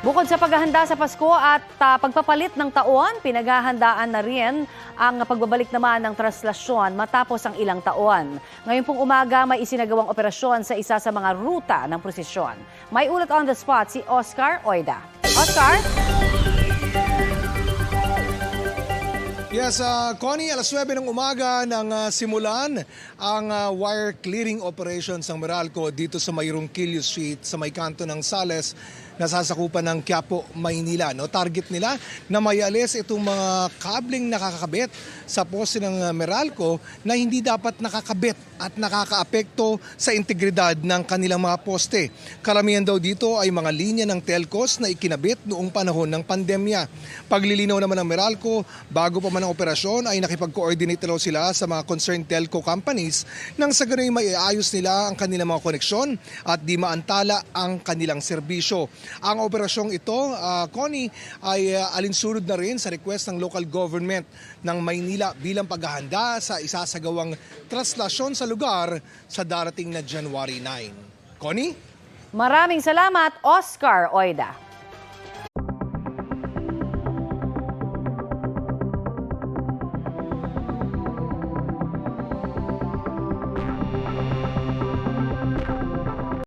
Bukod sa paghahanda sa Pasko at ah, pagpapalit ng taon, pinaghahandaan na rin ang pagbabalik naman ng traslasyon matapos ang ilang taon. Ngayon pong umaga may isinagawang operasyon sa isa sa mga ruta ng prosesyon. May ulat on the spot si Oscar Oida. Oscar? Yes, uh, Connie, alas 9 ng umaga nang uh, simulan ang uh, wire clearing operations ng Meralco dito sa Mayroong Kilio Street sa may kanto ng Sales na sasakupan ng Quiapo, Maynila. No? Target nila na mayalis itong mga kabling nakakabit sa poste ng uh, Meralco na hindi dapat nakakabit at nakakaapekto sa integridad ng kanilang mga poste. Karamihan daw dito ay mga linya ng telcos na ikinabit noong panahon ng pandemya. Paglilinaw naman ng Meralco, bago pa man ang operasyon ay nakipag-coordinate daw sila sa mga concerned telco companies nang sa ganun may iayos nila ang kanilang mga koneksyon at di maantala ang kanilang serbisyo. Ang operasyong ito, ah, Connie, ay ah, alinsunod na rin sa request ng local government ng Maynila bilang paghahanda sa isasagawang traslasyon sa lugar sa darating na January 9. Connie? Maraming salamat, Oscar Oida.